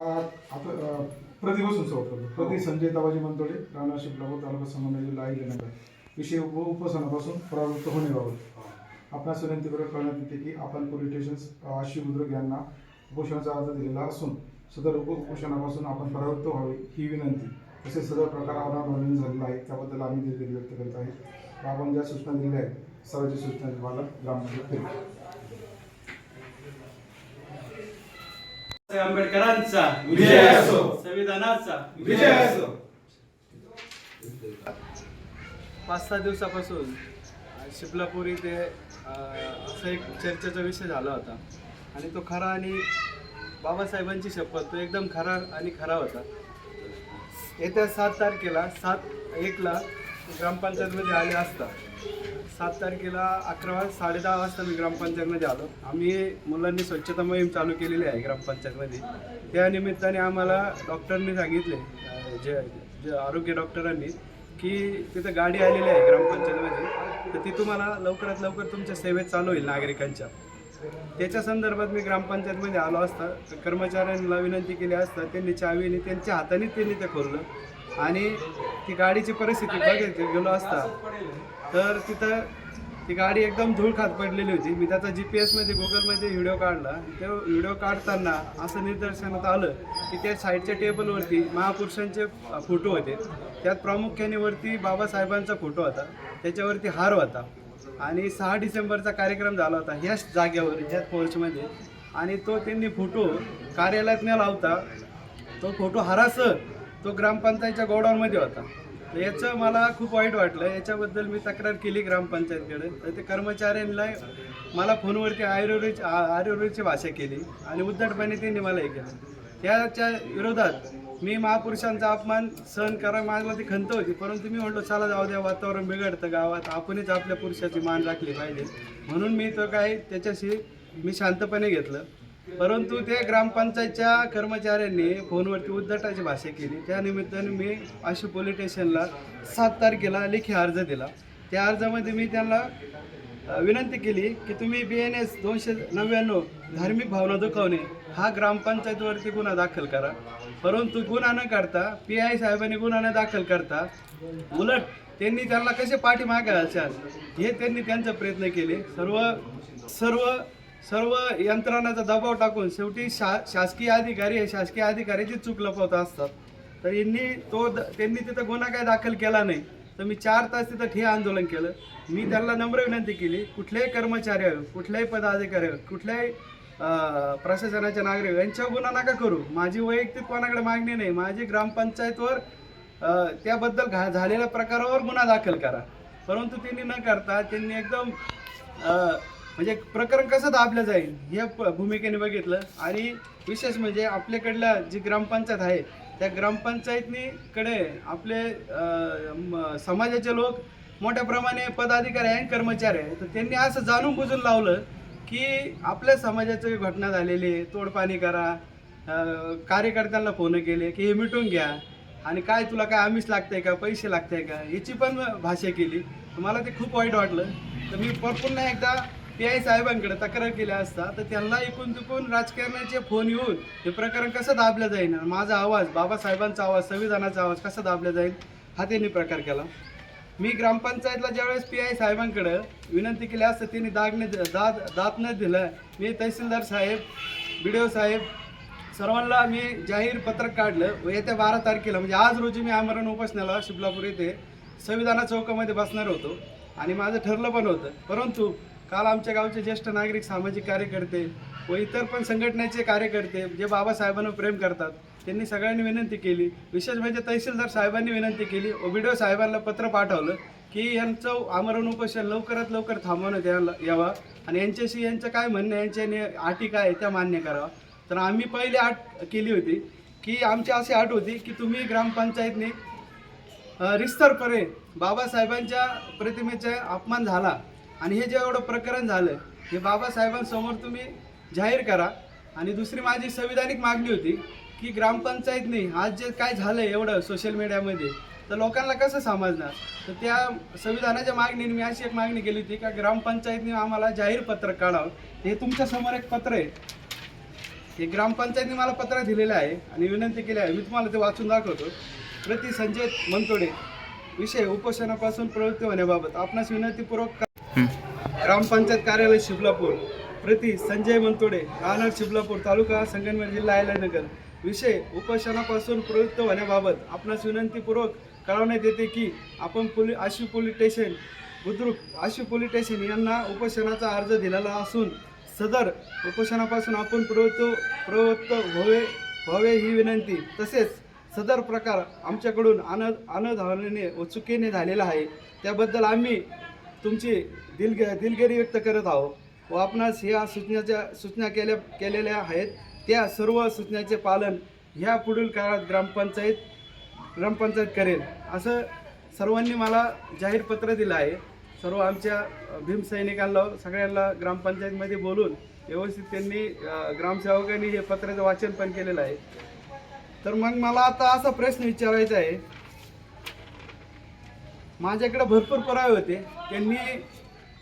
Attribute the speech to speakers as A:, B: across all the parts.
A: आता बसून सुरुवात करतो. प्रति संजय ताबाजी मंतोडे राणा शिपलापूर तालुका संबंध जिल्हा अहिल्यानगर विषय उप उपोषणापासून प्रवृत्त होण्याबाबत आपणास विनंतीपूर्वक कळण्यात येते की आपण पोलीस स्टेशन आशी बुद्रुक यांना उपोषणाचा अर्ज दिलेला असून सदर उप उपोषणापासून आपण प्रवृत्त व्हावे ही विनंती. तसेच सदर प्रकार अनावरण झालेला आहे त्याबद्दल आम्ही दिलगिरी व्यक्त करीत आहे. व आपण ज्या सूचना दिलेल्या आहेत सर्वच्या सूचना बालक ग्रामपंचायत
B: आंबेडकरांचा
C: विजय असो.
B: संविधानाचा.
C: विजय असो.
B: पाच सहा दिवसापासून शिपलापूर इथे असा एक चर्चेचा विषय झाला होता. आणि तो खरा आणि बाबासाहेबांची शपथ तो एकदम खरा आणि खरा होता. येत्या सात तारखेला सात एकला ग्रामपंचायतमध्ये आले असता. सात तारखेला अकरा वाज साडे दहा वाजता मी ग्रामपंचायतमध्ये आलो. आम्ही मुलांनी स्वच्छता मोहीम चालू केलेली आहे ग्रामपंचायतमध्ये. त्या निमित्ताने आम्हाला डॉक्टरनी सांगितले जे जे आरोग्य डॉक्टरांनी की तिथं गाडी आलेली आहे ग्रामपंचायतमध्ये. तर ती तुम्हाला लवकरात लवकर तुमच्या सेवेत चालू होईल नागरिकांच्या. त्याच्या संदर्भात मी ग्रामपंचायतमध्ये आलो असता तर कर्मचाऱ्यांना विनंती केली असता त्यांनी चावीने त्यांच्या हाताने त्यांनी ते खोललं. आणि ती गाडीची परिस्थिती बघायची गेलो असता तर तिथं ती गाडी एकदम धूळ खात पडलेली होती. मी त्याचा जी पी एसमध्ये गुगलमध्ये व्हिडिओ काढला. तो व्हिडिओ काढताना असं निदर्शनात आलं की त्या साईडच्या टेबलवरती महापुरुषांचे फोटो होते. त्यात प्रामुख्याने वरती बाबासाहेबांचा फोटो होता. त्याच्यावरती हार होता. आणि सहा डिसेंबरचा कार्यक्रम झाला होता ह्याच जागेवर ह्याच पोर्चमध्ये आणि तो त्यांनी फोटो कार्यालयात न लावता तो फोटो हारासह तो ग्रामपंचायतच्या गोडाऊनमध्ये होता. याचं मला खूप वाईट वाटलं. याच्याबद्दल मी तक्रार केली ग्रामपंचायतकडे. तर ते कर्मचाऱ्यांना मला फोनवरती आयुर्वेदिक आयुर्वेदची भाषा केली आणि उद्धटपणे त्यांनी मला हे केलं. त्याच्या विरोधात मी महापुरुषांचा अपमान सहन करा मला ती खंत होती. परंतु मी म्हटलो चला जाऊ द्या वातावरण बिघडतं गावात. आपणच आपल्या पुरुषाची मान राखली पाहिजे. म्हणून मी तो काय त्याच्याशी मी शांतपणे घेतलं. परंतु ते ग्रामपंचायतच्या कर्मचाऱ्यांनी फोनवरती उद्धटाची भाषा केली. त्या निमित्ताने मी आशी पोलीस स्टेशनला सात तारखेला लेखी अर्ज दिला. त्या अर्जामध्ये मी त्यांना विनंती केली की तुम्ही बी एन एस दोनशे नव्याण्णव धार्मिक भावना दुखावणे हा ग्रामपंचायतवरती गुन्हा दाखल करा. परंतु गुन्हा न करता पी आय साहेबांनी गुन्हा न दाखल करता उलट त्यांनी त्यांना कसे पाठीमागे असाल हे त्यांनी त्यांचा प्रयत्न केले. सर्व सर्व सर्व यंत्रणाचा दबाव टाकून शेवटी शा शासकीय अधिकारी हे शासकीय अधिकाऱ्याची चूक लपवत असतात. तर यांनी तो द- त्यांनी तिथं गुन्हा काय दाखल केला नाही. तर मी चार तास तिथं ठे आंदोलन केलं. मी त्यांना नम्र विनंती केली कुठल्याही कर्मचारी कुठल्याही पदाधिकारी कुठल्याही प्रशासनाच्या नागरिक यांच्यावर गुन्हा नका करू. माझी वैयक्तिक कोणाकडे मागणी नाही. माझी ग्रामपंचायतवर त्याबद्दल घा झालेल्या प्रकारावर गुन्हा दाखल करा. परंतु त्यांनी न करता त्यांनी एकदम म्हणजे प्रकरण कसं दाबलं जाईल या प- भूमिकेने बघितलं. आणि विशेष म्हणजे आपल्याकडल्या जी ग्रामपंचायत आहे त्या ग्रामपंचायतीकडे आपले समाजाचे लोक मोठ्या प्रमाणे पदाधिकारी आहे आणि कर्मचारी आहे तर त्यांनी असं जाणून बुजून लावलं की आपल्या समाजाची घटना झालेली आहे तोडपाणी करा कार्यकर्त्यांना फोन केले की हे मिटून घ्या. आणि काय तुला काय आमिष लागतंय का पैसे लागतंय का याची पण भाषा केली. तर मला ते खूप वाईट वाटलं. तर मी पर पुन्हा एकदा पी आय साहेबांकडे तक्रार केली असता तर त्यांना इकून चुकून राजकारणाचे फोन येऊन हे प्रकरण कसं दाबलं जाईल आणि माझा आवाज बाबासाहेबांचा आवाज संविधानाचा आवाज कसा दाबला जाईल हा त्यांनी प्रकार केला. मी ग्रामपंचायतला ज्यावेळेस पी आय साहेबांकडे विनंती केली असतं त्यांनी दागने दाद दात न दिलं. मी तहसीलदार साहेब बी डी ओ साहेब सर्वांना मी जाहीर पत्रक काढलं. व येत्या बारा तारखेला म्हणजे आज रोजी मी आमरण उपासण्याला शिबलापूर येथे संविधाना चौकामध्ये बसणार होतो. आणि माझं ठरलं पण होतं. परंतु काल आमच्या गावचे ज्येष्ठ नागरिक सामाजिक कार्यकर्ते व इतर पण संघटनेचे कार्यकर्ते जे बाबासाहेबांना प्रेम करतात त्यांनी सगळ्यांनी विनंती केली. विशेष म्हणजे तहसीलदार साहेबांनी विनंती केली व बी साहेबांना पत्र पाठवलं की यांचं आमरण उपोषण लवकरात लवकर थांबवण्यात यायला यावा आणि यांच्याशी यांचं काय म्हणणं आहे, यांच्या अटी काय त्या मान्य करावा. तर आम्ही पहिली अट केली होती की आमची अशी अट होती की तुम्ही ग्रामपंचायतने रिस्तरपणे बाबासाहेबांच्या प्रतिमेचा अपमान झाला आणि हे जे एवढं प्रकरण झालं हे बाबासाहेबांसमोर तुम्ही जाहीर करा. आणि दुसरी माझी संविधानिक मागणी होती की ग्रामपंचायतने आज जे काय झालं एवढं सोशल मीडियामध्ये तर लोकांना कसं समजणार? तर त्या संविधानाच्या मागणीने मी अशी एक मागणी केली होती का ग्रामपंचायतने आम्हाला जाहीर पत्र काढावं. हे तुमच्यासमोर एक पत्र आहे. हे ग्रामपंचायतने मला पत्र दिलेलं आहे आणि विनंती केली आहे. मी तुम्हाला ते वाचून दाखवतो. प्रति संजय मनतोडे विषय उपोषणापासून प्रवृत्ती होण्याबाबत आपणास विनंतीपूर्वक ग्रामपंचायत कार्यालय शिबलापूर. प्रति संजय मनतोडे राहणार शिबलापूर तालुका संगमनेर जिल्हा अहिल्यानगर विषय उपोषणापासून प्रवृत्त होण्याबाबत आपणास विनंतीपूर्वक कळवण्यात येते की आपण पोली आशु पोलीस स्टेशन बुद्रुक आशु पोलीस स्टेशन यांना उपोषणाचा अर्ज दिलेला असून सदर उपोषणापासून आपण प्रवृत्त प्रवृत्त व्हावे व्हावे ही विनंती. तसेच सदर प्रकार आमच्याकडून अन अनधावनेने व चुकीने झालेला आहे. त्याबद्दल आम्ही तुमची दिलग दिलगिरी व्यक्त करत आहोत. व आपणास ह्या सूचनाच्या सूचना केल्या केलेल्या आहेत. त्या सर्व सूचनाचे पालन ह्या पुढील काळात ग्रामपंचायत ग्रामपंचायत करेल असं सर्वांनी मला जाहीर पत्र दिलं आहे. सर्व आमच्या भीमसैनिकांना सगळ्यांना ग्रामपंचायतमध्ये बोलून व्यवस्थित त्यांनी ग्रामसेवकांनी हे पत्राचं वाचन पण केलेलं आहे. तर मग मला आता असा प्रश्न विचारायचा आहे. माझ्याकडे भरपूर पुरावे होते. त्यांनी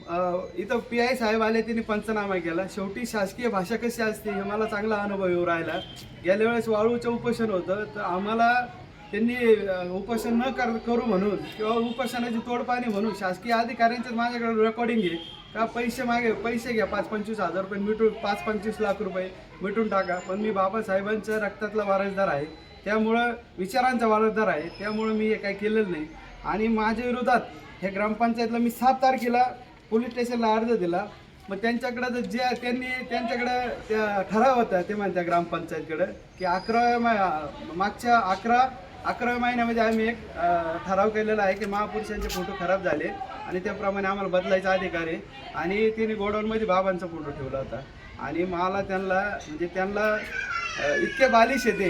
B: इथं पी आय साहेब आले त्यांनी पंचनामा केला. शेवटी शासकीय भाषा कशी असते हे मला चांगला अनुभव येऊ राहिला. गेल्या वेळेस वाळूचं उपोषण होतं तर आम्हाला त्यांनी उपोषण न कर करू म्हणून किंवा उपोषणाची तोडपाणी म्हणून शासकीय अधिकाऱ्यांचे माझ्याकडे रेकॉर्डिंग आहे का पैसे मागे पैसे घ्या पाच पंचवीस हजार रुपये मिटून पाच पंचवीस लाख रुपये मिटून टाका. पण मी बाबासाहेबांच्या रक्तातला वारसदार आहे. त्यामुळं विचारांचा वारसदार आहे. त्यामुळं मी हे काही केलेलं नाही. आणि माझ्या विरोधात हे ग्रामपंचायतला मी सात तारखेला पोलीस स्टेशनला अर्ज दिला. मग त्यांच्याकडं जर जे त्यांनी त्यांच्याकडं त्या ठराव होता ते म्हणत्या ग्रामपंचायतकडं की अकराव्या मा मागच्या अकरा अकराव्या महिन्यामध्ये आम्ही एक ठराव केलेला आहे की महापुरुषांचे फोटो खराब झाले आणि त्याप्रमाणे आम्हाला बदलायचा अधिकार आहे. आणि तिने गोडाऊनमध्ये बाबांचा फोटो ठेवला होता. आणि मला त्यांना म्हणजे त्यांना इतके बालिश येते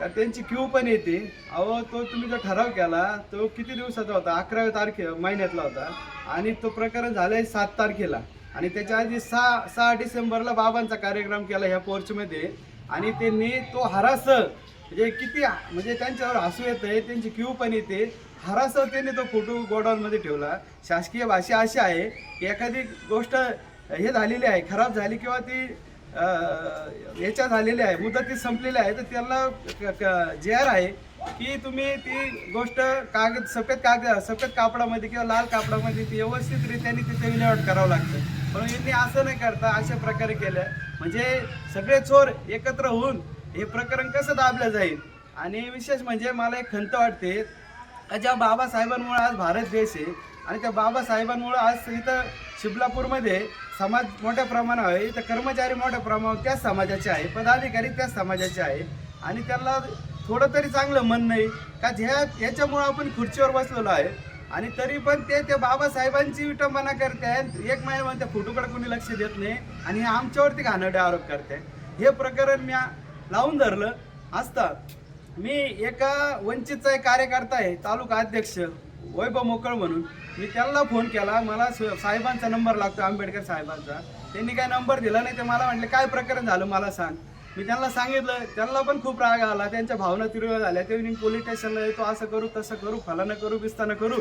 B: तर त्यांची क्यू पण येते. अहो तो तुम्ही जो ठराव केला तो किती दिवसाचा होता? अकराव्या तारखे महिन्यातला होता. आणि तो प्रकरण झालाय सात तारखेला. आणि त्याच्या आधी सहा सहा डिसेंबरला बाबांचा कार्यक्रम केला ह्या पोर्चमध्ये. आणि त्यांनी तो हरास म्हणजे किती म्हणजे त्यांच्यावर हसू येत आहे त्यांची क्यू पण येते. हरास त्यांनी तो फोटो गोडाऊनमध्ये ठेवला. शासकीय भाषा अशी आहे की एखादी गोष्ट हे झालेली आहे खराब झाली किंवा ती याच्या झालेल्या आहे. मुदती संपलेल्या आहे. तर त्याला जे आर आहे की तुम्ही ती गोष्ट कागद सफेद कागद सफेद कापडामध्ये किंवा लाल कापडामध्ये ती व्यवस्थितरित्याने तिथे विल्हेवाट करावं लागतं. पण यांनी असं नाही करता अशा प्रकारे केलं. म्हणजे सगळे चोर एकत्र होऊन हे प्रकरण कसं दाबलं जाईल? आणि विशेष म्हणजे मला एक खंत वाटते ज्या बाबासाहेबांमुळे आज भारत देश आहे आणि त्या बाबासाहेबांमुळं आज इथं शिबलापूरमध्ये समाज मोठ्या प्रमाणावर आहे. इथं कर्मचारी मोठ्या प्रमाणावर त्याच समाजाचे आहे. पदाधिकारी त्याच समाजाचे आहे आणि त्यांना थोडं तरी चांगलं मन नाही. का ह्या याच्यामुळं आपण खुर्चीवर बसलेलो आहे. आणि तरी पण ते त्या बाबासाहेबांची विटंबना करते. आहेत एक महिना म्हणते फोटोकडे कोणी लक्ष देत नाही. आणि हे आमच्यावरती घाणडे आरोप करते. हे प्रकरण मी लावून धरलं. असता मी एका वंचितचा एक कार्यकर्ता आहे तालुका अध्यक्ष वैभव मोकळ म्हणून. मी त्यांना फोन केला मला स- साहेबांचा नंबर लागतो आंबेडकर साहेबांचा. त्यांनी काय नंबर दिला नाही ते मला म्हटले काय प्रकरण झालं मला सांग. मी त्यांना सांगितलं त्यांना पण खूप राग आला त्यांच्या भावना तीव्र झाल्या. ते म्हणे, पोलीस स्टेशनला येतो असं करू तसं करू फलानं करू बिस्तानं करू.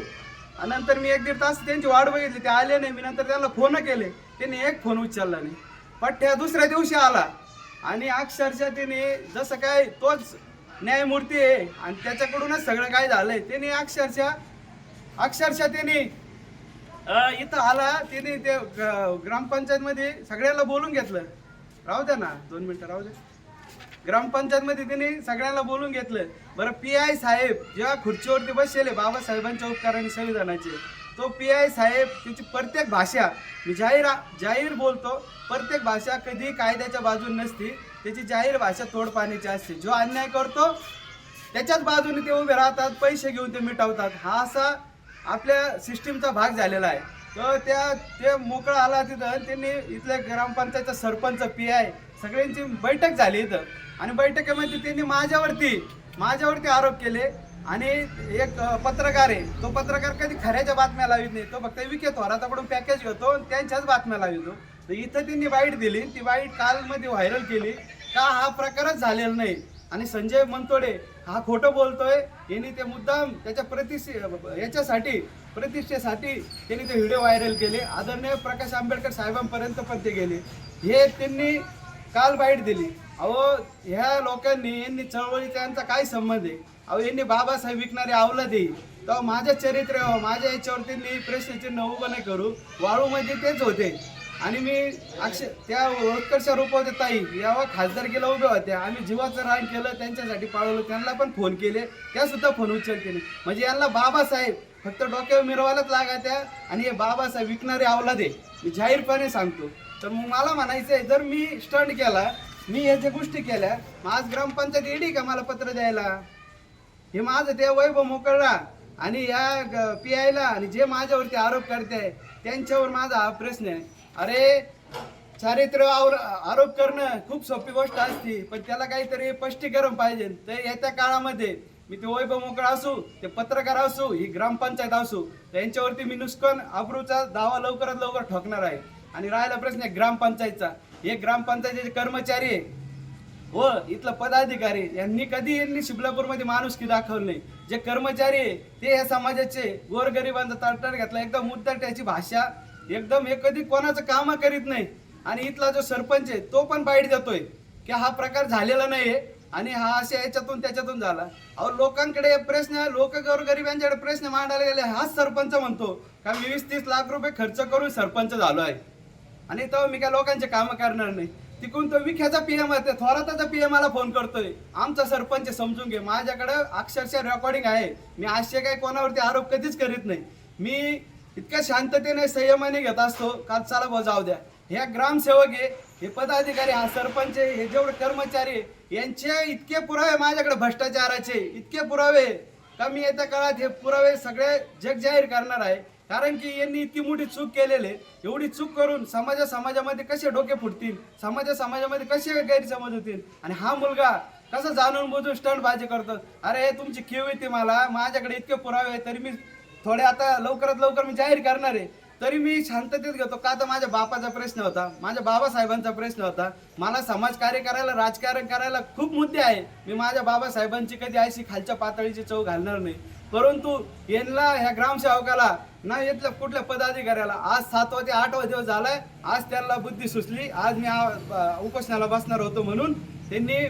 B: आणि नंतर मी एक दीड तास त्यांची वाट बघितली ते आले नाही. मी नंतर त्यांना फोन केले त्यांनी एक फोन उचलला नाही. पठ्ठ्या दुसऱ्या दिवशी आला. आणि अक्षरशः त्याने जसं काय तोच न्यायमूर्ती आहे आणि त्याच्याकडूनच सगळं काय झालंय त्याने अक्षरशः अक्षरशः त्याने इथं आला त्याने ते ग- ग्रामपंचायतमध्ये सगळ्यांना बोलून घेतलं. राहू द्या ना दोन मिनटं राहू द्या. ग्रामपंचायतमध्ये त्याने सगळ्यांना बोलून घेतलं. बरं पी आय साहेब जेव्हा खुर्चीवरती बसलेले बाबासाहेबांच्या उपकाराने संविधानाचे तो पी आय साहेब त्याची प्रत्येक भाषा मी जाहीर जाहीर बोलतो प्रत्येक भाषा कधी कायद्याच्या बाजून नसती त्याची जाहीर भाषा तोडपाण्याची असते. जो अन्याय करतो त्याच्याच बाजूने ते उभे राहतात पैसे घेऊन ते मिटवतात. हा असा आपल्या सिस्टीमचा भाग झालेला आहे. तर त्या ते मोकळं आला तिथं त्यांनी इथल्या ग्रामपंचायतचा सरपंच पी आय सगळ्यांची बैठक झाली इथं. आणि बैठकीमध्ये त्यांनी माझ्यावरती माझ्यावरती आरोप केले. आणि एक पत्रकार आहे तो पत्रकार कधी खऱ्याच्या बातम्या लावित नाही. तो फक्त विकेत थोराताकडून पॅकेज घेतो आणि त्यांच्याच बातम्या लावितो. तर इथं त्यांनी वाईट दिली. ती वाईट कालमध्ये व्हायरल केली. का हा प्रकारच झालेला नाही. आणि संजय मनतोडे हा खोटं बोलतोय यांनी ते मुद्दाम त्याच्या प्रतिष्ठे याच्यासाठी प्रतिष्ठेसाठी त्यांनी ते व्हिडिओ व्हायरल केले. आदरणीय प्रकाश आंबेडकर साहेबांपर्यंत पण ते गेले. हे त्यांनी काल बाईट दिली. अहो ह्या लोकांनी यांनी चळवळी त्यांचा काय संबंध आहे? अहो यांनी बाबासाहेब विकणारे आवला दे तेव्हा माझ्या चरित्र माझ्या याच्यावरती मी प्रश्नचिन्ह उभं नाही करू. वाळूमध्ये तेच होते. आणि मी अक्षय त्या उत्कर्ष रूपवते ताई यावा खासदारकीला उभ्या होत्या आम्ही जीवाचं रान केलं त्यांच्यासाठी पाळवलं त्यांना पण फोन केले. त्या सुद्धा फोन उचलते केले. म्हणजे यांना बाबासाहेब फक्त डोक्यावर मिरवायलाच लागात्या आणि हे बाबासाहेब विकणारे आवलादे मी जाहीरपणे सांगतो. तर मग मला म्हणायचं आहे जर मी स्टंट केला मी या ज्या गोष्टी केल्या मग आज ग्रामपंचायत येडी का मला पत्र द्यायला? हे माझं ते वैभव मोकळला आणि या पी आयला आणि जे माझ्यावरती आरोप करते त्यांच्यावर माझा हा प्रश्न आहे. अरे चारित्र्य आवर आरोप करणं खूप सोपी गोष्ट असते पण त्याला काहीतरी स्पष्टीकरण पाहिजे. तर येत्या काळामध्ये मी ते वैभव मोकळा असू ते पत्रकार असू ही ग्रामपंचायत असू त्यांच्यावरती मी नुसकन अब्रूचा दावा लवकरात लवकर ठोकणार आहे. आणि राहिला प्रश्न आहे ग्रामपंचायतचा. हे ग्रामपंचायतीचे कर्मचारी आहे व इथलं पदाधिकारी यांनी कधी यांनी शिबलापूरमध्ये माणुसकी दाखवली नाही. जे कर्मचारी आहे ते या समाजाचे गोरगरिबांचा तळतळ घेतला. एकदम मुद्दाट्याची भाषा एकदम हे कधी कोणाचं काम करीत नाही. आणि इथला जो सरपंच आहे तो पण बाईट देतोय की हा प्रकार झालेला नाहीये आणि हा अशा याच्यातून त्याच्यातून झाला. अहो लोकांकडे प्रश्न लोक गोरगरिबांच्याकडे प्रश्न मांडायला गेले हाच सरपंच म्हणतो. का मी वीस तीस लाख रुपये खर्च करून सरपंच झालो आहे. आणि तो मी काय लोकांचे कामं करणार नाही. तिकडून तो विख्याचा पीएम आहे थोराताचा पीएम मला फोन करतोय. आमचा सरपंच समजून घे. माझ्याकडे अक्षरशः रेकॉर्डिंग आहे. मी असे काही कोणावरती आरोप कधीच करीत नाही. मी इतक्या शांततेने संयमाने घेत असतो का चला भाऊ जाऊ द्या. ह्या ग्रामसेवक आहे हे पदाधिकारी हा सरपंच हे जेवढे कर्मचारी यांचे इतके पुरावे माझ्याकडे भ्रष्टाचाराचे इतके पुरावे. का मी येत्या काळात हे पुरावे सगळे जग जाहीर करणार आहे? कारण की यांनी इतकी मोठी चूक केलेली एवढी चूक करून समाजा समाजामध्ये कसे डोके फुटतील? समाजा समाजामध्ये कसे गैरसमज होतील? आणि हा मुलगा कसं जाणून बुजून स्टंट बाजी करतो? अरे तुमची खेळ येते मला. माझ्याकडे इतके पुरावे आहे, तरी मी थोडे आता लवकरात लवकर मी जाहीर करणार आहे. तरी मी शांततेत घेतो. का तर माझ्या बापाचा प्रश्न होता माझ्या बाबासाहेबांचा प्रश्न होता. मला समाजकार्य करायला राजकारण करायला खूप मुद्दे आहे. मी माझ्या बाबासाहेबांची कधी अशी खालच्या पातळीची चव घालणार नाही. परंतु यांना ह्या ग्रामसेवकाला ना येतल्या कुठल्या पदाधिकाऱ्याला आज सातवा ते आठवा दिवस झालाय. आज त्यांना बुद्धी सुचली. आज मी उपोषणाला बसणार होतो म्हणून. त्यांनी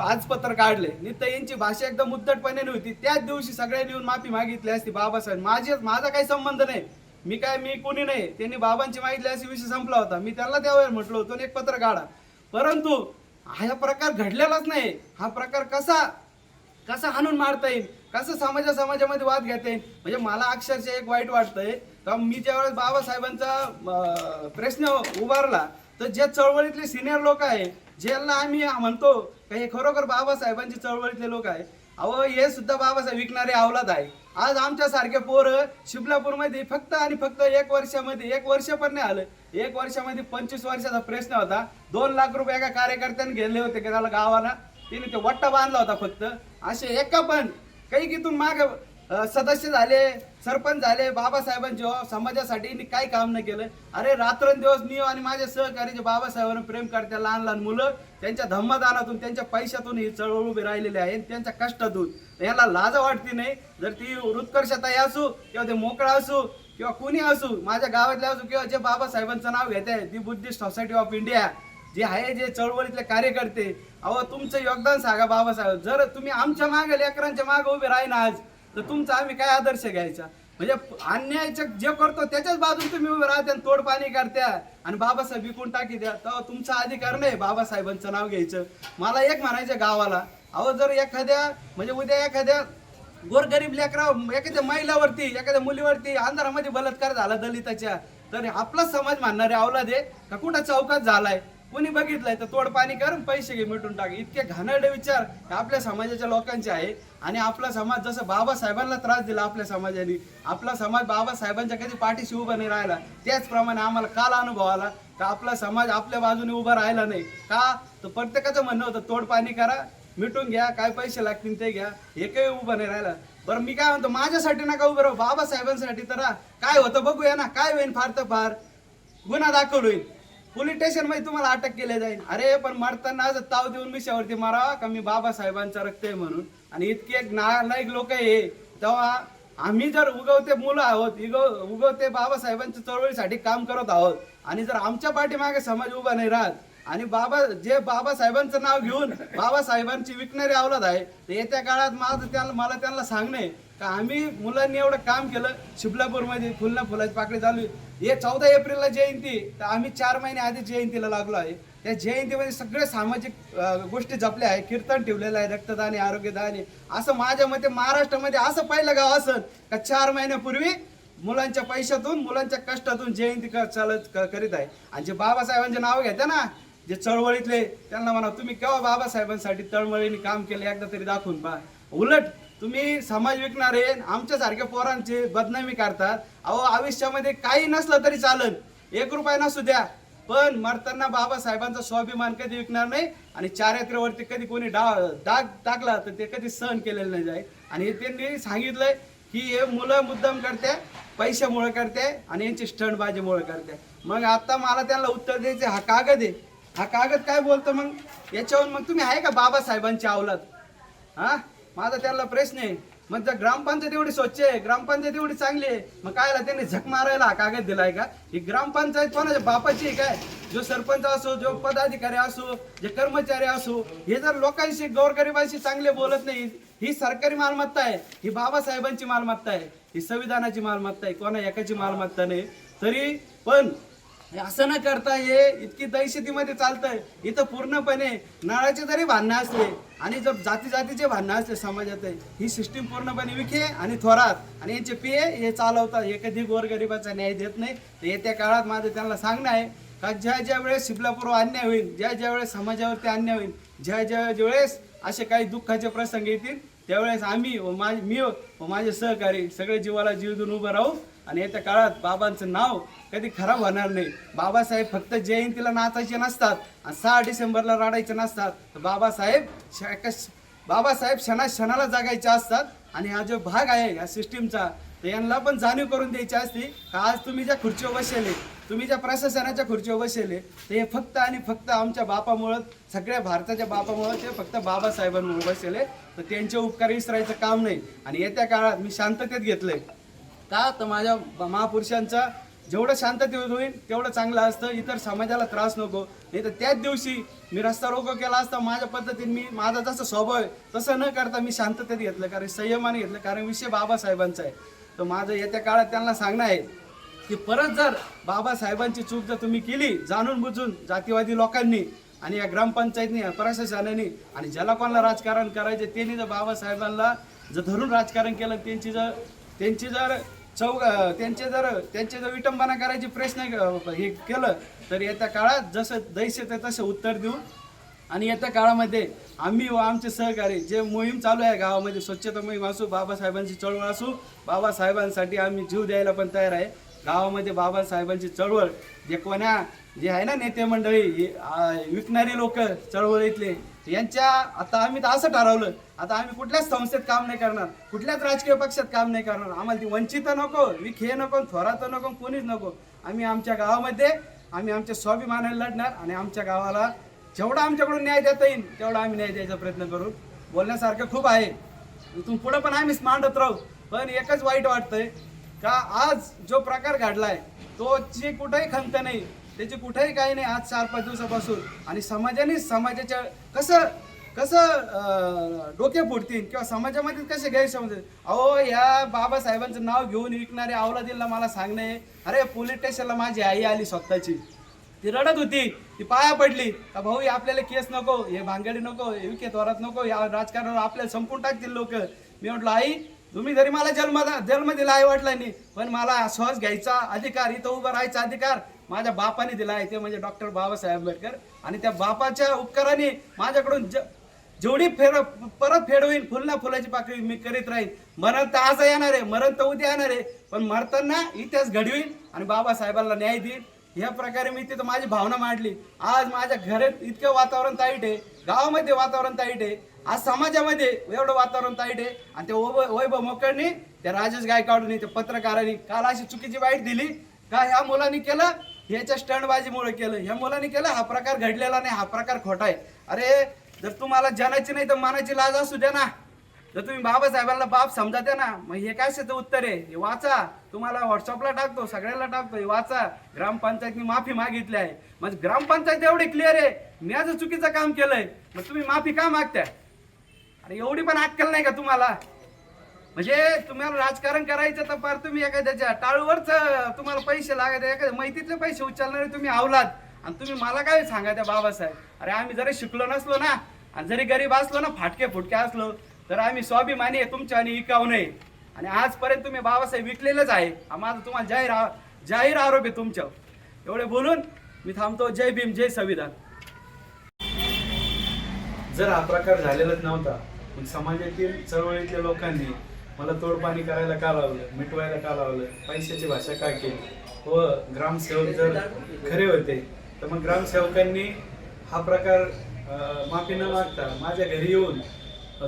B: आज पत्र काढले. नित्य यांची भाषा एकदम मुद्दटपणे नव्हती. त्याच दिवशी सगळ्यांनी येऊन माफी मागितली असती बाबासाहेब. माझे माझा काही संबंध नाही. मी काय मी कोणी नाही. त्यांनी बाबांची मागितली अशी विषय संपला होता. मी त्यांना त्यावेळेस म्हटलं होतो "आणि एक पत्र काढा. परंतु हा प्रकार घडलेलाच नाही. हा प्रकार कसा कसा हाणून मारता येईल? कसं समाजा समाजामध्ये वाद घेता येईल? म्हणजे मला अक्षरशः एक वाईट वाटतंय. का मी ज्यावेळेस बाबासाहेबांचा प्रश्न उभारला तर जे चळवळीतले सिनियर लोक आहे ज्यांना आम्ही म्हणतो का हे खरोखर बाबासाहेबांचे चळवळीतले लोक आहे. अहो हे सुद्धा बाबासाहेब विकणारे अवलाद आहे. आज आमच्या सारखे पोरं शिबलापूरमध्ये फक्त आणि फक्त एक वर्षामध्ये एक वर्ष पण नाही आलं. एक वर्षामध्ये पंचवीस वर्षाचा प्रश्न होता. दोन लाख रुपये एका कार्यकर्त्याने गेले होते त्याला गावाला? तिने ते वट्टा बांधला होता फक्त. असे एका पण काही कितून माग सदस्य झाले सरपंच झाले बाबासाहेबांचे हो, समाजासाठी काय काही काम नाही केलं. अरे रात्रंदिवस मी आणि माझे सहकारी जे बाबासाहेबांना प्रेम करते लहान लहान मुलं त्यांच्या धम्मदानातून त्यांच्या पैशातून ही चळवळ उभी राहिलेली आहे त्यांच्या कष्टातून. याला लाज वाटते नाही. जर ती उत्कर्षताई असू किंवा ते मोकळा असू किंवा कोणी असू माझ्या गावातले असू किंवा जे बाबासाहेबांचं नाव घेत आहे ती बुद्धिस्ट सोसायटी ऑफ इंडिया जे आहे जे चळवळीतले कार्यकर्ते अहो तुमचं योगदान सांगा बाबासाहेब. जर तुम्ही आमच्या मागे लेकरांच्या मागे उभे राहीन आज तर तुमचा आम्ही काय आदर्श घ्यायचा? म्हणजे अन्यायच्या जे करतो त्याच्याच बाजून तुम्ही उभे राहते आणि तोडपाणी करत्या आणि बाबासाहेब विकून टाकी द्या. तर तुमचा अधिकार नाही बाबासाहेबांचं नाव घ्यायचं. मला एक म्हणायचं गावाला अहो जर एखाद्या म्हणजे उद्या एखाद्या गोरगरीब लेकरा एखाद्या महिलावरती एखाद्या मुलीवरती अंधारामध्ये बलात्कार झाला दलिताच्या तर आपला समाज मानणारे अवलाद आहे का कुठं चौकात झालाय? कोणी बघितलंय तर तोडपाणी कर पैसे घे मिटून टाक. इतके घाणेरडे विचार आपल्या समाजाच्या लोकांचे आहे. आणि आपला समाज जसं बाबासाहेबांना त्रास दिला आपल्या समाजाने आपला समाज बाबासाहेबांच्या कधी पाठीशी उभा नाही राहिला. त्याचप्रमाणे आम्हाला काल अनुभव आला का आपला समाज आपल्या बाजूने उभा राहिला नाही. का? तर प्रत्येकाचं म्हणणं होतं तोडपाणी करा मिटून घ्या काय पैसे लागतील ते घ्या. हे काही उभं नाही राहिला. बरं मी काय म्हणतो माझ्यासाठी नका उभं राहू बाबासाहेबांसाठी तर काय होतं बघूया ना काय होईल फार तर फार. गुन्हा दाखल होईल. पोलीस स्टेशनमध्ये तुम्हाला अटक केली जाईल. अरे पण मरताना आज ताव देऊन मिशावरती मारावा का मी बाबासाहेबांचा रक्त आहे म्हणून. आणि इतके नालायक लोक आहे तेव्हा आम्ही जर उगवते मुलं आहोत उगव उगवते बाबासाहेबांच्या चळवळीसाठी काम करत आहोत आणि जर आमच्या पाठीमागे समाज उभा नाही राहत आणि बाबा जे बाबासाहेबांचं नाव घेऊन बाबासाहेबांची विकणारी अवलाद आहे तर येत्या काळात माझं त्यांना मला त्यांना सांगणे का आम्ही मुलांनी एवढं काम केलं शिबलापूरमध्ये फुलना फुलाची पाकळी चालू आहे. हे चौदा एप्रिलला जयंती तर आम्ही चार महिने आधी जयंतीला लागलो आहे. त्या जयंतीमध्ये सगळे सामाजिक गोष्टी जपल्या आहे कीर्तन ठेवलेलं आहे. रक्तदान आरोग्यदान असं माझ्या मते महाराष्ट्रामध्ये असं पहिलं गाव असं का चार महिन्यापूर्वी मुलांच्या पैशातून मुलांच्या कष्टातून जयंती चालत करीत आहे. आणि जे बाबासाहेबांचे नाव घेते ना जे चळवळीतले त्यांना म्हणा तुम्ही केव्हा बाबासाहेबांसाठी तळमळीने काम केलं? एकदा तरी दाखवून पहा. उलट तुम्ही समाज विकणारे आमच्यासारख्या पोरांची बदनामी करतात. अहो आयुष्यामध्ये काही नसलं तरी चालन. एक रुपया नसू द्या. पण मरताना बाबासाहेबांचा स्वाभिमान कधी विकणार नाही आणि चारित्र्यावरती कधी कोणी डा डाग टाकला तर ते कधी सहन केलेलं नाही जाईल आणि हे त्यांनी सांगितलंय की हे मुलं मुद्दाम करते पैशामुळे करते आणि यांची स्टंटबाजीमुळे करते मग आता मला त्यांना उत्तर द्यायचे हा कागद आहे. हा कागद काय बोलतो मग? याच्यावर मग तुम्ही आहे का बाबासाहेबांची अवलाद? हा? माझा त्यांना प्रश्न आहे. मग जर ग्रामपंचायत एवढी स्वच्छ आहे ग्रामपंचायत एवढी चांगली आहे मग कायला त्यांनी झक मारायला हा कागद दिलाय का? ही ग्रामपंचायत कोणाच्या बापाची आहे काय? जो सरपंच असो जो पदाधिकारी असो जे कर्मचारी असो हे जर लोकांशी गोरगरिबांशी चांगले बोलत नाही ही सरकारी मालमत्ता आहे ही बाबासाहेबांची मालमत्ता आहे ही संविधानाची मालमत्ता आहे कोणा एकाची मालमत्ता नाही. तरी पण हे असं न करता हे इतकी दहशतीमध्ये चालतंय. इथं पूर्णपणे नळाचे जरी भांडणं असले आणि जर जाती जातीचे भांडणं असले समाजात ही सिस्टीम पूर्णपणे विखे आणि थोरात. आणि यांचे पिये हे चालवतात. हे कधी गोरगरिबाचा न्याय देत नाही. तर येत्या काळात माझं त्यांना सांगणं आहे का ज्या ज्या वेळेस शिबलापूर्व अन्याय होईल ज्या ज्या वेळेस समाजावरती अन्याय होईल ज्या ज्या वेळेस असे काही दुःखाचे प्रसंग येतील त्यावेळेस आम्ही व माझे मी व माझे सहकारी सगळे जीवाला जीव देऊन उभं राहू. आणि येत्या काळात बाबांचं नाव कधी खराब होणार नाही. बाबासाहेब फक्त जयंतीला नाचायचे नसतात आणि सहा डिसेंबरला रडायचे नसतात. तर बाबासाहेब बाबासाहेब क्षणा क्षणाला जागायचे असतात आणि हा जो भाग आहे या सिस्टीमचा तर यांना पण जाणीव करून द्यायची असते. का आज तुम्ही ज्या खुर्चीवर बसले तुम्ही ज्या प्रशासनाच्या खुर्चीवर बसले ते हे फक्त आणि फक्त आमच्या बापामुळं सगळ्या भारताच्या बापामुळं ते फक्त बाबासाहेबांमुळे बसले तर त्यांचे उपकार विसरायचं काम नाही. आणि येत्या काळात मी शांततेत घेतलंय. का? तर माझ्या महापुरुषांचा जेवढं शांततेत होईल तेवढं चांगलं असतं. इतर समाजाला त्रास नको. नाही तर त्याच दिवशी मी रस्ता रोको केला असता माझ्या पद्धतीने मी माझा जसा स्वभाव आहे तसं न करता मी शांततेत घेतलं. कारण संयमाने घेतलं. कारण विषय बाबासाहेबांचा आहे. तर माझं येत्या काळात त्यांना सांगणं आहे की परत जर बाबासाहेबांची चूक जर तुम्ही केली जाणून बुजून जातीवादी लोकांनी आणि या ग्रामपंचायतनी या प्रशासनाने आणि ज्याला कोणाला राजकारण करायचे त्यांनी जर बाबासाहेबांना जर धरून राजकारण केलं त्यांची जर त्यांची जर चौ त्यांचे जर त्यांचे जर विटंबना करायची प्रश्न हे केलं तर येत्या काळात जसं दैस येतं तसं उत्तर देऊ. आणि येत्या काळामध्ये आम्ही व आमचे सहकारी जे मोहीम चालू आहे गावामध्ये स्वच्छता मोहीम असू बाबासाहेबांची चळवळ असू बाबासाहेबांसाठी आम्ही जीव द्यायला पण तयार आहे. गावामध्ये बाबासाहेबांची चळवळ जे कोण्या जे आहे ना नेते मंडळी विकणारी लोक चळवळीतले यांच्या आता आम्ही तर असं ठरवलं. आता आम्ही कुठल्याच संस्थेत काम नाही करणार. कुठल्याच राजकीय पक्षात काम नाही करणार. आम्हाला ती वंचित नको विखे हे नको थोरात नको कोणीच नको. आम्ही आमच्या गावामध्ये आम्ही आमच्या स्वाभिमानाने लढणार आणि आमच्या गावाला जेवढा आमच्याकडून न्याय देता येईल तेवढा आम्ही न्याय द्यायचा प्रयत्न करू. बोलण्यासारखं खूप आहे. इथून पुढं पण आम्ही मांडत राहू. पण एकच वाईट वाटतंय का आज जो प्रकार घडलाय तो ची कुठंही खंत नाही त्याची कुठेही काही नाही आज चार पाच दिवसापासून. आणि समाजाने समाजाच्या कसं कसं डोके फुटतील किंवा समाजामध्ये कसे गैरसमज अहो या बाबासाहेबांचं नाव घेऊन विकणारे अवलादीला मला सांगणे अरे पोलीस स्टेशनला माझी आई आली स्वतःची. ती रडत होती. ती पाया पडली. का भाऊ हे आपल्याला केस नको हे भांगडी नको हे विके वरात नको या राजकारणावर आपल्याला संपून टाकतील लोक. मी म्हटलं आई तुम्ही जरी मला जन्म जन्म दिला आई वाटला नाही पण मला श्वास घ्यायचा अधिकार इथं उभं राहायचा अधिकार माझ्या बापाने दिला आहे ते म्हणजे डॉक्टर बाबासाहेब आंबेडकर. आणि त्या बापाच्या उपकाराने माझ्याकडून ज जेवढी फेर परत फेड होईल फुलना फुलाची पाकळी मी करीत राहीन. मरण तर आज येणार आहे मरण तर उद्या येणार आहे पण मरताना इतिहास घडवीन आणि बाबासाहेबांना न्याय देईल ह्या प्रकारे मी तिथं माझी भावना मांडली. आज माझ्या घरात इतकं वातावरण ताईट आहे गावामध्ये वातावरण ताईट आहे आज समाजामध्ये एवढं वातावरण ताईट आहे. आणि ते वैभव वैभव मोकडनी त्या राजेश गायकवाडनी त्या पत्रकारांनी काल अशी चुकीची वाईट दिली. का ह्या मुलांनी केलं? ह्याच्या स्टंटबाजीमुळे केलं. ह्या मुलाने केलं हा प्रकार घडलेला नाही हा प्रकार खोटा आहे. अरे जर तुम्हाला जनाची नाही तर मानाची लाज असू द्या ना.
C: जर तुम्ही बाबासाहेबांना बाप समजाते ना मग हे काय त्याचं उत्तर आहे? हे वाचा. तुम्हाला व्हॉट्सअपला टाकतो सगळ्याला टाकतो हे वाचा. ग्रामपंचायतनी माफी मागितली आहे. म्हणजे ग्रामपंचायत एवढी क्लिअर आहे. मी आज चुकीचं काम केलंय. मग तुम्ही माफी का मागताय? अरे एवढी पण अक्कल नाही का तुम्हाला? म्हणजे तुम्हाला राजकारण करायचं तर फार तुम्ही एखाद्याच्या टाळूवरच तुम्हाला पैसे लागत एखाद्या माहितीतले पैसे उचलणारे तुम्ही आवलात. आणि तुम्ही मला काय सांगा त्या बाबासाहेब? अरे आम्ही जरी शिकलो नसलो ना आणि जरी गरीब असलो ना फाटके फुटके असलो तर आम्ही स्वाभिमानी आहे तुमच्या आणि इकाव नये. आणि आजपर्यंत तुम्ही बाबासाहेब विकलेलंच आहे. माझा तुम्हाला जाहीर जाहीर आरोप आहे तुमच्या एवढे बोलून मी थांबतो. जय भीम जय संविधान.
B: जर हा प्रकार झालेलाच नव्हता पण समाजातील चळवळीतल्या लोकांनी मला तोडपाणी करायला का लावलं? मिटवायला का लावलं? पैशाची भाषा का केली? व ग्रामसेवक जर खरे होते तर मग ग्रामसेवकांनी हा प्रकार माफी न मागता माझ्या घरी येऊन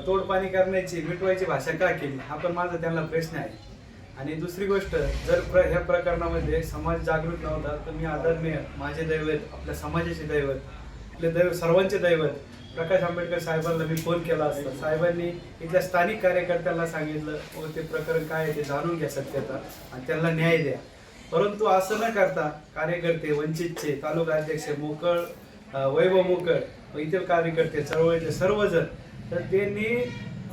B: तोडपाणी करण्याची मिटवायची भाषा का केली? हा पण माझा त्यांना प्रश्न आहे. आणि दुसरी गोष्ट जर प्र ह्या प्रकरणामध्ये समाज जागृत नव्हता तर मी आदरणीय माझे दैवत आपल्या समाजाचे दैवत आपले दैव सर्वांचे दैवत प्रकाश आंबेडकर साहेबांना मी फोन केला असता. साहेबांनी इथल्या स्थानिक कार्यकर्त्यांना सांगितलं व ते प्रकरण काय आहे ते जाणून घ्या सत्यता आणि त्यांना न्याय द्या. परंतु असं न करता कार्यकर्ते वंचितचे तालुका अध्यक्ष मोकळ वैभव मोकळ व इतर कार्यकर्ते चळवळीचे सर्वजण तर त्यांनी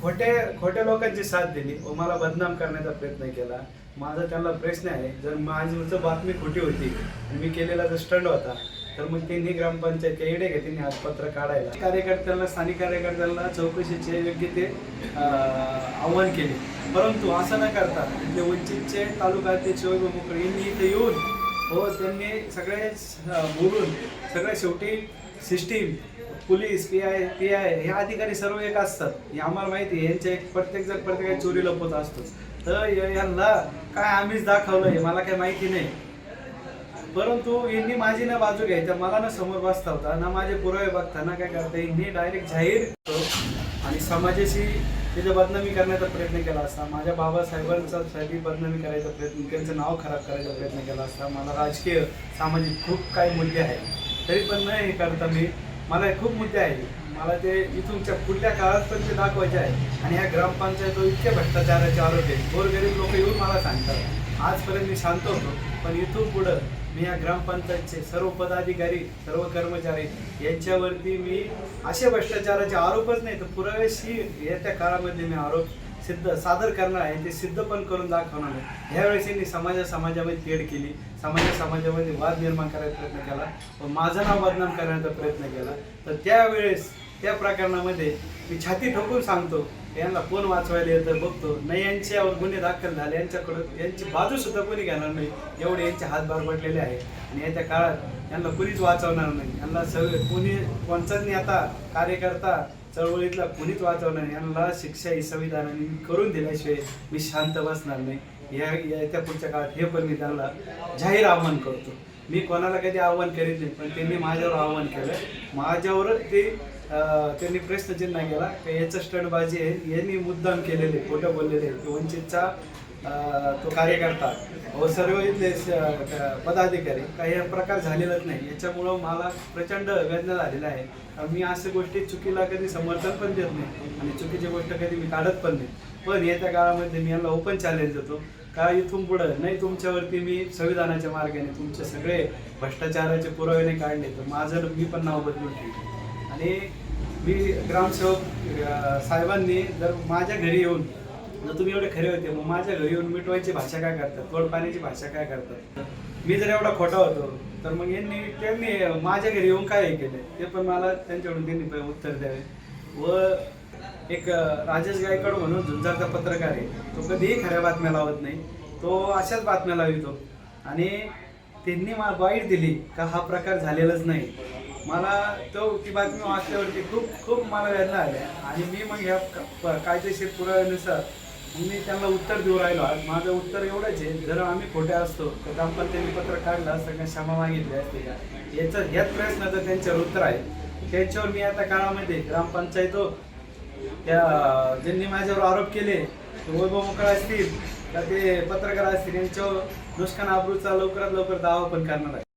B: खोटे खोट्या लोकांची साथ दिली व मला बदनाम करण्याचा प्रयत्न केला. माझा त्यांना प्रश्न आहे जर माझी जर बातमी खोटी होती आणि मी केलेला जो स्टंड होता तर मग त्यांनी ग्रामपंचायतच्या येडे का त्यांनी हातपत्र काढायला. कार्यकर्त्यांना स्थानिक कार्यकर्त्यांना चौकशीचे योग्य ते आव्हान केले. परंतु असं न करता इथले वंचितचे तालुका अध्यक्ष वैभव मोकळे यांनी इथे येऊन हो त्यांनी सगळे बोलून सगळ्या शेवटी system police P I P I हे अधिकारी सर्व एक असतात. हे आम्हाला माहिती आहे यांच्या एक प्रत्येक जण प्रत्येक चोरी लपवत असतो तर यांना काय आम्हीच दाखवलं हे मला काही माहिती नाही. परंतु यांनी माझी ना बाजू घ्यायच्या. मला ना समोर बसता होता. ना माझे पुरावे बघता. ना काय करता यांनी डायरेक्ट जाहीर आणि समाजाशी त्याच्या बदनामी करण्याचा प्रयत्न केला असता. माझ्या बाबासाहेबांचा साठी बदनामी करायचा प्रयत्न त्यांचं नाव खराब करायचा प्रयत्न केला असता. मला राजकीय सामाजिक खूप काही मुद्दे आहेत. तरी पण नाही हे करता मी. मला हे खूप मुद्दे आहेत. मला ते इथूनच्या पुढल्या काळात पण ते दाखवायचे आहे आणि ह्या ग्रामपंचायत इतके भ्रष्टाचाराचे आरोप आहेत. गोरगरीब लोक येऊन मला सांगतात. आजपर्यंत मी शांत होतो पण इथून पुढं मी या ग्रामपंचायतचे सर्व पदाधिकारी सर्व कर्मचारी यांच्यावरती मी असे भ्रष्टाचाराचे आरोपच नाही तर पुरावेशी येत्या काळामध्ये मी आरोप सिद्ध सादर करणार आहे ते सिद्ध पण करून दाखवणार आहे. ह्यावेळेस यांनी समाजा समाजामध्ये तेढ केली समाजा समाजामध्ये वाद निर्माण करायचा प्रयत्न केला व माझं नाव बदनाम करण्याचा प्रयत्न केला. तर त्यावेळेस त्या प्रकरणामध्ये मी छाती ठोकून सांगतो यांना कोण वाचवायला येतं बघतो. नाही यांच्यावर गुन्हे दाखल झाले यांच्याकडं यांची बाजू सुद्धा कोणी घेणार नाही. एवढे यांचे हातभार पडलेले आहे आणि याच्या काळात यांना कुणीच वाचवणार नाही. यांना सगळे कोणी कोणचाच आता कार्यकर्ता चळवळीतला कुणीच वाचवणार नाही. यांना शिक्षा ही संविधानाने करून दिल्याशिवाय मी शांत बसणार नाही. या येत्या पुढच्या काळात हे पण मी त्यांना जाहीर आव्हान करतो. मी कोणाला कधी आव्हान करीत नाही पण त्यांनी माझ्यावर आव्हान केलं. माझ्यावर ते त्यांनी त्यांनी प्रश्नचिन्ह केला. की याचं स्टडबाजी आहे यांनी मुद्दाम केलेले खोटं बोललेले की वंचितचा तो कार्यकर्ता. व सर्व इथले पदाधिकारी काही हा प्रकार झालेलाच नाही. याच्यामुळं मला प्रचंड वेदना झालेला आहे. मी अशा गोष्टी चुकीला कधी समर्थन पण देत नाही. आणि चुकीची गोष्ट कधी मी काढत पण नाही. पण येत्या काळामध्ये मी यांना ओपन चॅलेंज देतो. का इथून पुढं नाही तुमच्यावरती मी संविधानाच्या मार्गाने तुमचे सगळे भ्रष्टाचाराचे पुरावे नाही काढले तर माझं मी पण नाव बदलून ठेवतो आणि मी ग्रामसेवक साहेबांनी जर माझ्या घरी येऊन जर तुम्ही एवढे खरे होते मग माझ्या घरी येऊन मिटवायची भाषा काय करतात? तोडपाण्याची भाषा काय करतात? मी जर एवढा खोटा होतो तर मग यांनी त्यांनी माझ्या घरी येऊन काय हे केले? ते पण मला त्यांच्याकडून त्यांनी उत्तर द्यावे. व एक राजेश गायकवाड म्हणून झुंजारचा पत्रकार आहे तो कधीही खऱ्या बातम्या लावत नाही. तो अशाच बातम्या लावितो. आणि त्यांनी मला वाईट दिली का हा प्रकार झालेलाच नाही. मला तो ती बातमी वाचल्यावरती खूप खूप मला वेदना आल्या. आणि मी मग ह्या कायदेशीर पुराव्यानुसार मी त्यांना उत्तर देऊ राहिलो. आज माझं उत्तर एवढंच आहे जर आम्ही खोटे असतो तर दाम्पत्याने पत्र काढलं सगळ्या क्षमा मागितली असते. का याचं ह्याच प्रश्नाचं त्यांच्यावर उत्तर आहे. त्यांच्यावर मी आता काळामध्ये ग्रामपंचायत हो, त्या ज्यांनी माझ्यावर आरोप केले ते वैभव मोकळा असतील तर ते पत्रकार असतील यांच्यावर नुकसान आबरूचा लवकरात लवकर दावा पण करणार आहे